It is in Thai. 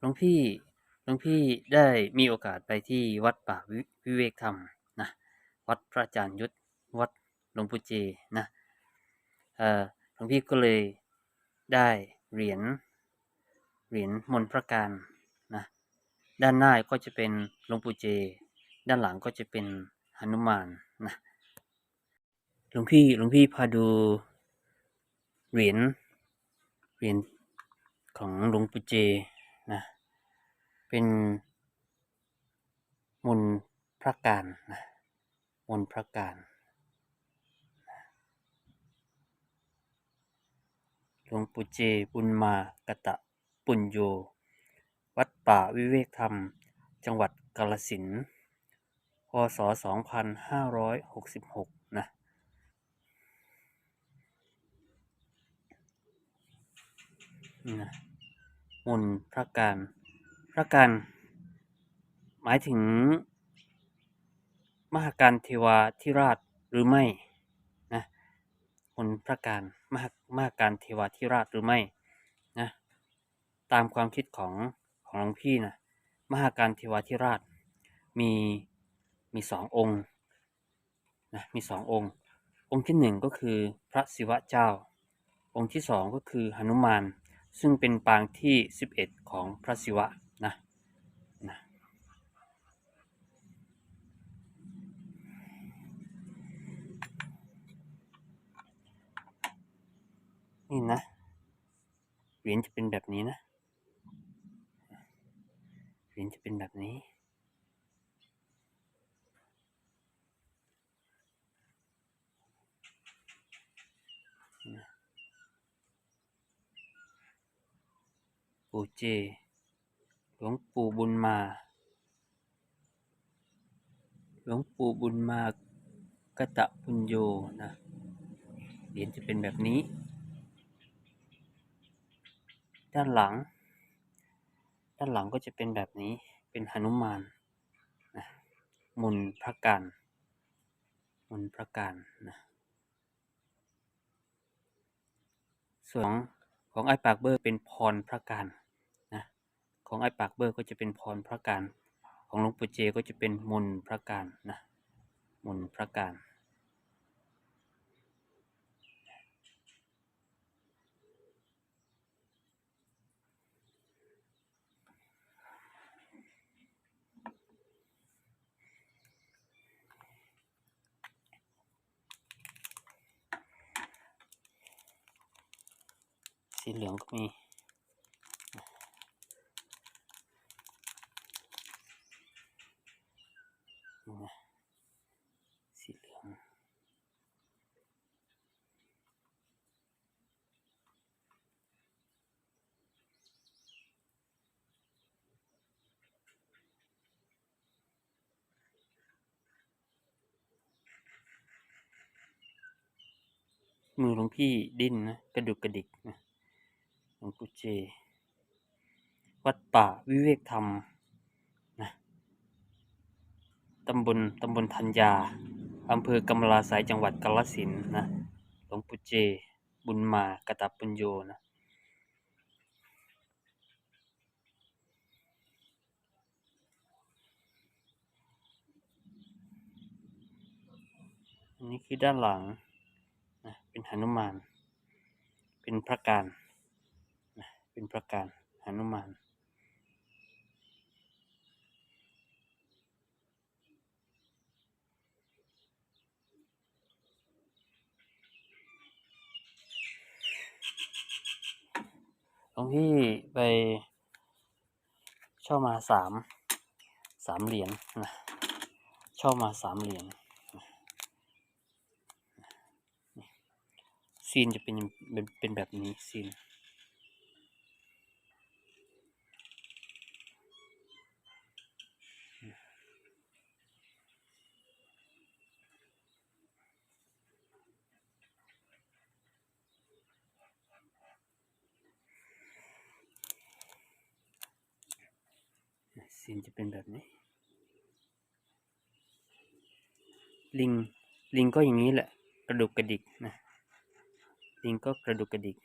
หลวงพี่หลวงพี่ได้มีโอกาสไปที่วัดป่าวิวเวกธรรมนะวัดพระอาจารย์ยุทธวัดหลวงปู่เจนะเออหลวงพี่ก็เลยได้เหรียญเหรียญมนต์พระการนะด้านหน้าก็จะเป็นหลวงปู่เจ ด้านหลังก็จะเป็นหนุมานนะหลวงพี่หลวงพี่พาดูเหรียญเหรียญของหลวงปู่เจ เป็นมนพระการนะมนพระการหลวงปู่เจบุญมากะตะปุญโย วัดป่าวิเวกธรรม จังหวัดกาฬสินพศ 2566 นะนี่นะมนพระการ ระการหมายถึง มหาการเทวาธิราชหรือไม่นะมนพระการมหามหาการเทวาธิราชหรือไม่นะตามความคิดของของหลวงพี่นะมหาการเทวาธิราชมีมีสององค์นะมีสององค์ องค์ที่หนึ่งก็คือพระศิวะเจ้า องค์ที่สองก็คือหนุมาน ซึ่งเป็นปางที่ 11 ของพระศิวะ นี่นะ เหรียญจะเป็นแบบนี้นะ เหรียญจะเป็นแบบนี้ ปู่เจ หลวงปู่บุญมา หลวงปู่บุญมากตะปุญโยนะ เหรียญจะเป็นแบบนี้ ด้านหลัง ด้านหลังก็จะเป็นแบบนี้เป็นหนุมานนะมุนพระการมุนพระการนะส่วนของไอ้ปากเบอร์เป็นพรพระการนะของไอ้ปากเบอร์ก็จะเป็นพรพระการของหลวงปู่เจก็จะเป็นมุนพระการนะมุนพระการ สีเหลืองก็มีสีเหลืองมือหลวงพี่ดิ้นนะกระดุกกระดิกนะ หลวงปู่เจ วัดป่าวิเวกธรรมนะตำบลตำบลธัญญาอำเภอกำมลาสายจังหวัดกาฬสินนะหลวงปู่เจ บุญมากตปุญโยนะอันนี้คือด้านหลังนะเป็นหนุมาน เป็นพระการ เป็นพระการหนุมานหลวงพี่ไปเช่ามาสามสามเหรียญนะเช่ามาสามเหรียญซีนจะเป็นเป็นเป็นแบบนี้ซีน ซีนจะเป็นแบบนี้ ลิง ลิงก็อย่างนี้แหละ กระดุกกระดิกนะ ลิงก็กระดุกกระดิก